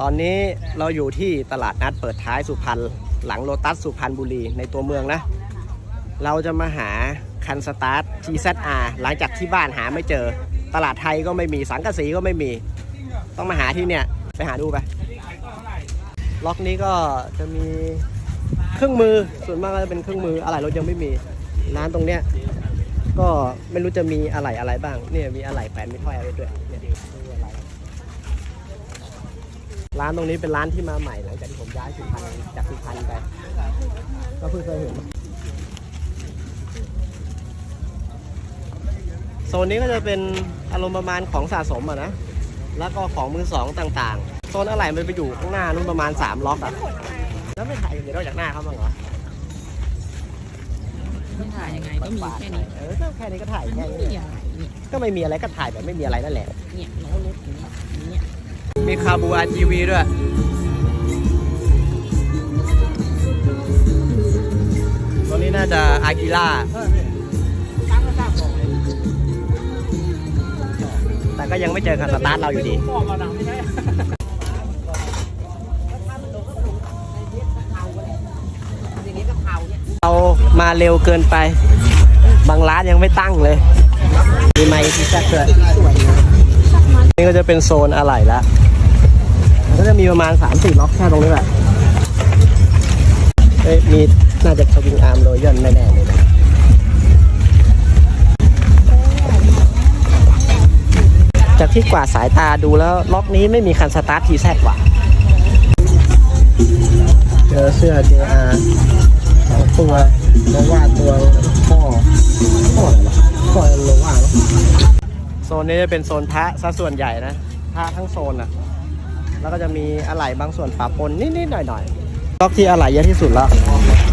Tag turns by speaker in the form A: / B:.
A: ตอนนี้เราอยู่ที่ตลาดนัดเปิดท้ายสุพรรณหลังโลตัสสุพรรณบุรีในตัวเมืองนะ เราจะมาหาคันสตาร์ท TZR หลังจากที่บ้านหาไม่เจอ ตลาดไทยก็ไม่มีสังกะสีก็ไม่มี ต้องมาหาที่เนี่ย ไปหาดูไป ล็อกนี้ก็จะมีเครื่องมือส่วนมากก็จะเป็นเครื่องมืออะไรรถยังไม่มีร้านตรงเนี้ยก็ไม่รู้จะมีอะไรอะไรบ้างเนี่ยมีอะไรแปนไม่ถ้อยอะไรด้วยเนี่ยมีอะไรร้านตรงนี้เป็นร้านที่มาใหม่หลังจากที่ผมย้ายสุพรรณจากสุพรรณไป ก็เพิ่งเคยเห็นโซนนี้ก็จะเป็นอารมณ์ประมาณของสะสมอะนะ แล้วก็ของมือสองต่างๆ โซนอะไรมันไปอยู่ข้างหน้านู่นประมาณ 3 ล็อกอะแล้วไม่ถ่ายอย่างเดียวนอกจากหน้าเขาบ้างเหรอ
B: ไม่ถ่ายยังไงก็มีแค่นี้
A: เออก็แค่นี้ก็ถ่ายแค่
B: ไม่
A: นี้
B: มีอะไรเนี่ย
A: ก็ไม่มีอะไรก็ถ่ายแบบไม่มีอะไรนั่นแหละ
B: เนี่ยล้อรถอย่างเงี้ยอย่างเงี้ย
A: มีคาบู RGV ด้วย ตัวนี้น่าจะอากิล่า แต่ก็ยังไม่เจอคันสตาร์ทเราอยู่ดี
B: เรา
A: มาเร็วเกินไป บางร้านยังไม่ตั้งเลย มีไมค์ที่แซ่บด้วยนี่ก็จะเป็นโซนอะไหล่ละ มันก็จะมีประมาณ3-4ล็อกแค่ตรงนี้แหละเอ้ยมีน่าจะสวิงอาร์มโรยอนแน่ๆเลยนะจากที่กว่าสายตาดูแล้วล็อกนี้ไม่มีคันสตาร์ททีแซดว่ะเจอเสื้อ JR สองตัวโลว่าตัวพ่อพ่ออะไรวะพ่อโลว่าเนอะโซนนี้จะเป็นโซนพระซะส่วนใหญ่นะพระทั้งโซนอะ แล้วก็จะมีอะไหล่บางส่วนปะปนนิดๆหน่อยๆล็อกที่อะไหล่เยอะที่สุดแล้ว